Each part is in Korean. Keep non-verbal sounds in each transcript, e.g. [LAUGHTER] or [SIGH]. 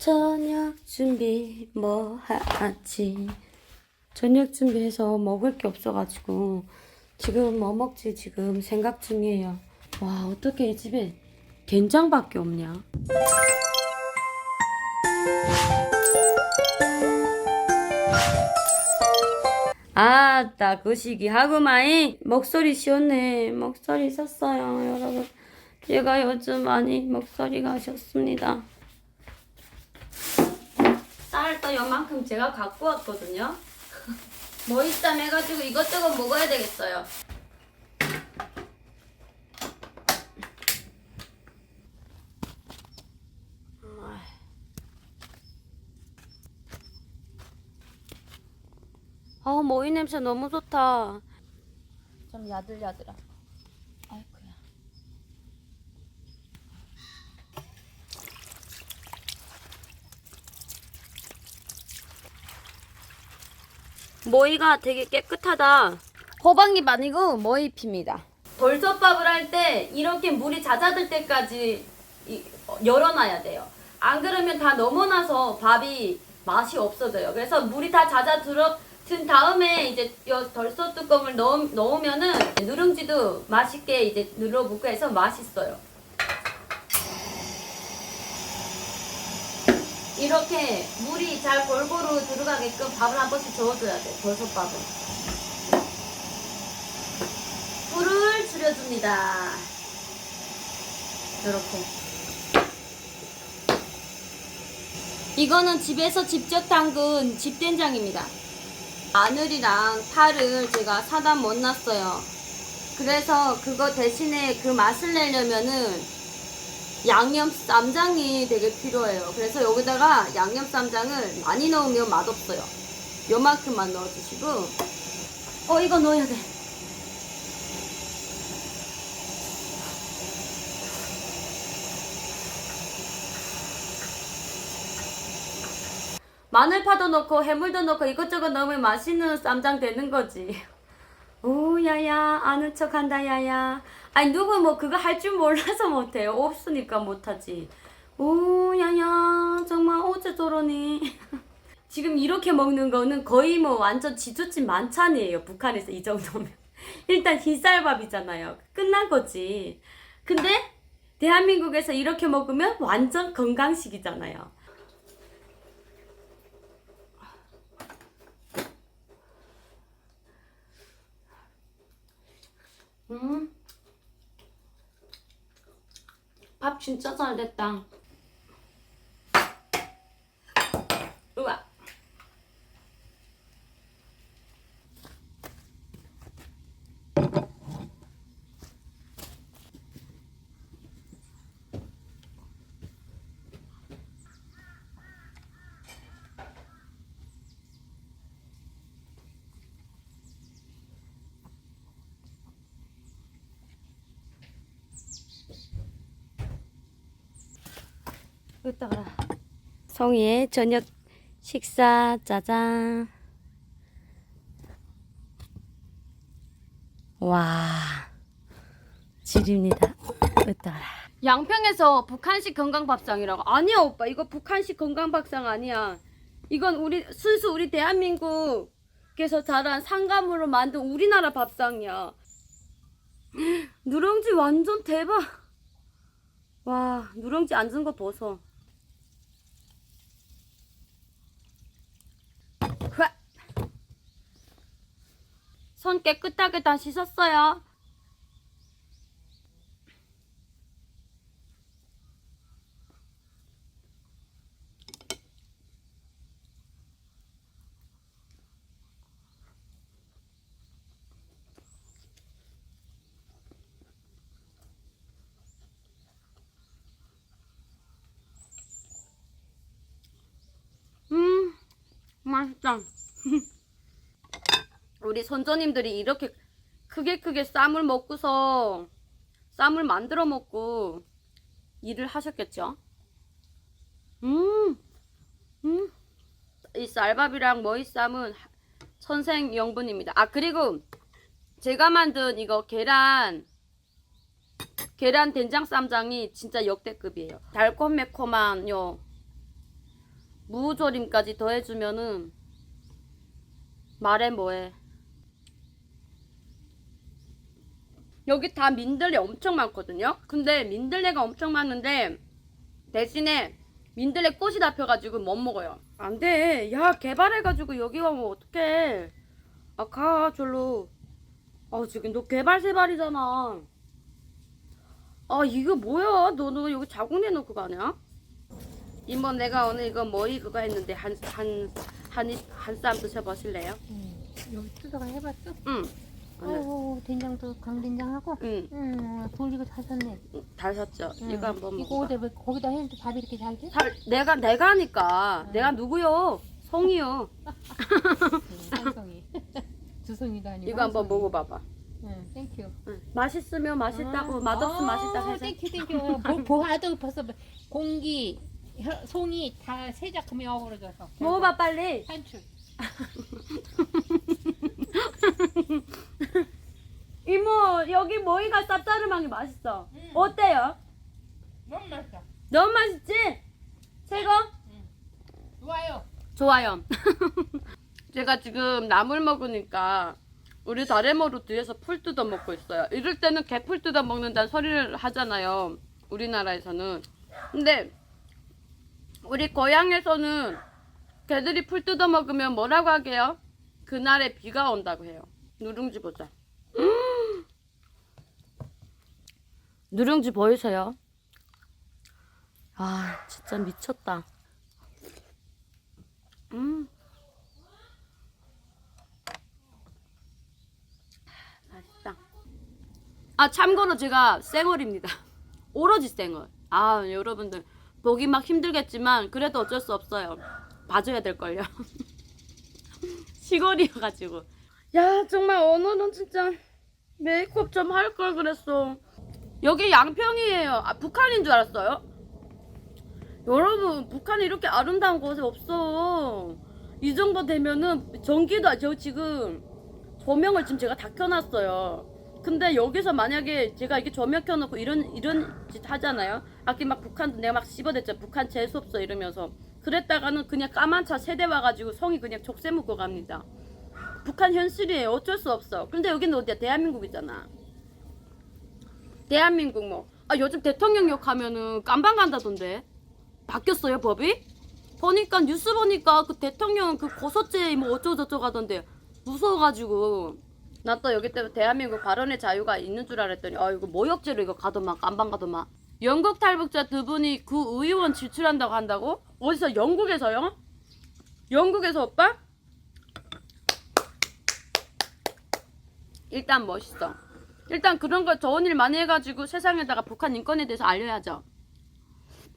저녁 준비 뭐 하지? 저녁 준비해서 먹을 게 없어가지고 지금 뭐 먹지 지금 생각 중이에요. 와 어떻게 이 집에 된장밖에 없냐? 아따 그 시기 하구마이 목소리 쉬었네 목소리 썼어요 여러분 제가 요즘 많이 목소리가 쉬었습니다 쌀도 요만큼 제가 갖고 왔거든요. [LAUGHS] 뭐 있담 해가지고 이것저것 먹어야 되겠어요. 아 모이 냄새 너무 좋다. 좀 야들야들하 아이쿠야 모이가 되게 깨끗하다. 호박잎 아니고 모이잎입니다. 돌솥밥을 할 때 이렇게 물이 잦아들 때까지 이- 어, 열어놔야 돼요. 안 그러면 다 넘어나서 밥이 맛이 없어져요. 그래서 물이 다 잦아들어 든 다음에 이제 요 덜솥 뚜껑을 넣, 넣으면은 누룽지도 맛있게 이제 눌러붙고 해서 맛있어요 이렇게 물이 잘 골고루 들어가게끔 밥을 한 번씩 저어줘야 돼 벌섯밥은 불을 줄여줍니다. 이렇게. 이거는 집에서 직접 담근 집된장입니다. 마늘이랑 파를 제가 사다 못 놨어요. 그래서 그거 대신에 그 맛을 내려면은 양념 쌈장이 되게 필요해요. 그래서 여기다가 양념 쌈장을 많이 넣으면 맛없어요. 요만큼만 넣어주시고, 어, 이거 넣어야 돼. 마늘파도 넣고 해물도 넣고 이것저것 넣으면 맛있는 쌈장 되는 거지. 오, 야야, 아는 척 한다, 야야. 아니, 누구 뭐 그거 할 줄 몰라서 못해요. 없으니까 못하지. 오, 야야, 정말 어째 저러니. [LAUGHS] 지금 이렇게 먹는 거는 거의 뭐 완전 지조집 만찬이에요. 북한에서 이 정도면. [LAUGHS] 일단 흰쌀밥이잖아요. 끝난 거지. 근데 대한민국에서 이렇게 먹으면 완전 건강식이잖아요. 음. 밥 진짜 잘 됐다. 이따가 성희의 저녁 식사 짜잔. 와 질입니다. 이따가 양평에서 북한식 건강밥상이라고 아니야 오빠 이거 북한식 건강밥상 아니야. 이건 우리 순수 우리 대한민국에서 자란 상감으로 만든 우리나라 밥상이야. 누룽지 완전 대박. 와 누룽지 앉은 거 보소. 흐아. 손 깨끗하게 다 씻었어요. 음, 맛있다. [LAUGHS] 우리 선조님들이 이렇게 크게 크게 쌈을 먹고서 쌈을 만들어 먹고 일을 하셨겠죠? 음, 음, 이 쌀밥이랑 머위쌈은 선생 명분입니다. 아 그리고 제가 만든 이거 계란 계란 된장 쌈장이 진짜 역대급이에요. 달콤매콤한 요 무조림까지 더해주면은 말해 뭐해. 여기 다 민들레 엄청 많거든요. 근데 민들레가 엄청 많은데 대신에 민들레 꽃이 다 펴가지고 못 먹어요. 안 돼. 야 개발해가지고 여기 가면 어떡해. 아 가 절로. 아 지금 너 개발 세발이잖아. 아 이거 뭐야? 너 너 여기 자국 내놓고 가냐? 이모 내가 오늘 이거 뭐이 그거 했는데 한 한한한 쌈 드셔보실래요? 응. 여기 뜯어가 해봤어? 응. 아이고 된장도 강된장하고 응. 응 돌리고 다 샀네 잘 샀죠. 응. 이거 한번 이거 먹어. 어디 왜 거기다 했는데 밥이 이렇게 잘 돼? 잘 내가 내가 하니까 응. 내가 누구요? 성이요. 응, 한송이 두 송이도 아니고 이거 한번. 먹어봐봐. 응 땡큐 응. 맛있으면 맛있다고 응. 맛없으면 아, 맛있다 해서. 땡큐 땡큐 보, 보아도 벌써 공기 혀- 송이 다 세 작품이 어우러져서 먹어봐 빨리. 산출 [LAUGHS] 이모 여기 모이가 쌉싸름한 게 맛있어. 응. 어때요? 너무 맛있어 너무 맛있지? 최고? 좋아요 좋아요. [LAUGHS] 제가 지금 나물 먹으니까 우리 다레모로 뒤에서 풀 뜯어 먹고 있어요. 이럴 때는 개풀 뜯어 먹는다는 소리를 하잖아요. 우리나라에서는. 근데 우리 고향에서는 개들이 풀 뜯어 먹으면 뭐라고 하게요? 그날에 비가 온다고 해요. 누룽지 보자. 음! 누룽지 보이세요? 아, 진짜 미쳤다. 음. 맛있다. 아, 참고로 제가 쌩얼입니다. [LAUGHS] 오로지 쌩얼. 아, 여러분들. 보기 막 힘들겠지만, 그래도 어쩔 수 없어요. 봐줘야 될걸요. [LAUGHS] 시골이어가지고. 야, 정말 오늘은 진짜 메이크업 좀 할 걸 그랬어. 여기 양평이에요. 아, 북한인 줄 알았어요? 여러분 북한에 이렇게 아름다운 곳이 없어. 이 정도 되면은 전기도 저 지금 조명을 지금 제가 다 켜놨어요. 근데 여기서 만약에 제가 이렇게 조명 켜놓고 이런 이런 짓 하잖아요. 아까 막 북한도 내가 막 씹어댔죠. 북한 재수 없어 이러면서. 그랬다가는 그냥 까만 차 세대 와가지고 성이 그냥 족쇄 묶고 갑니다. 북한 현실이에요. 어쩔 수 없어. 근데 여기는 어디야? 대한민국이잖아 대한민국 뭐 아 요즘 대통령역 하면은 깜방 간다던데 바뀌었어요 법이? 보니까 뉴스 보니까 그 대통령 그 고소죄 뭐 어쩌고저쩌고 하던데 무서워가지고 나 또 여기 때문에 대한민국 발언의 자유가 있는 줄 알았더니 아 이거 모욕죄로 이거 가더만 깜방 가더만 영국 탈북자 두 분이 구 의원 지출한다고 한다고? 어디서 영국에서요? 영국에서 오빠? 일단 멋있어 일단 그런 걸 좋은 일 많이 해가지고 세상에다가 북한 인권에 대해서 알려야죠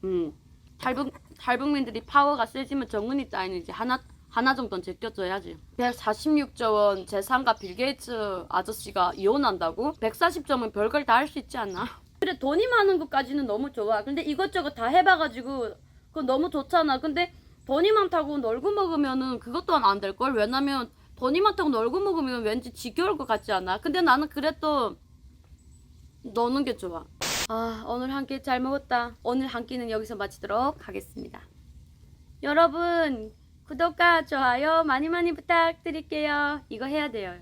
음 탈북 탈북민들이 파워가 세지면 정은이 따위는 이제 하나 하나 정도는 제껴줘야지. 146조 원 재산가 빌 게이츠 아저씨가 이혼한다고? 140점은 별걸 다 할 수 있지 않나? [LAUGHS] 그래 돈이 많은 것까지는 너무 좋아. 근데 이것저것 다 해봐가지고 그건 너무 좋잖아. 근데 돈이 많다고 놀고 먹으면은 그것 또한 안 될 걸. 왜냐면 돈이 많다고 놀고 먹으면 왠지 지겨울 것 같지 않아? 근데 나는 그래도 노는 게 좋아. 아, 오늘 한 끼 잘 먹었다. 오늘 한 끼는 여기서 마치도록 하겠습니다. 여러분, 구독과 좋아요 많이 많이 부탁드릴게요. 이거 해야 돼요.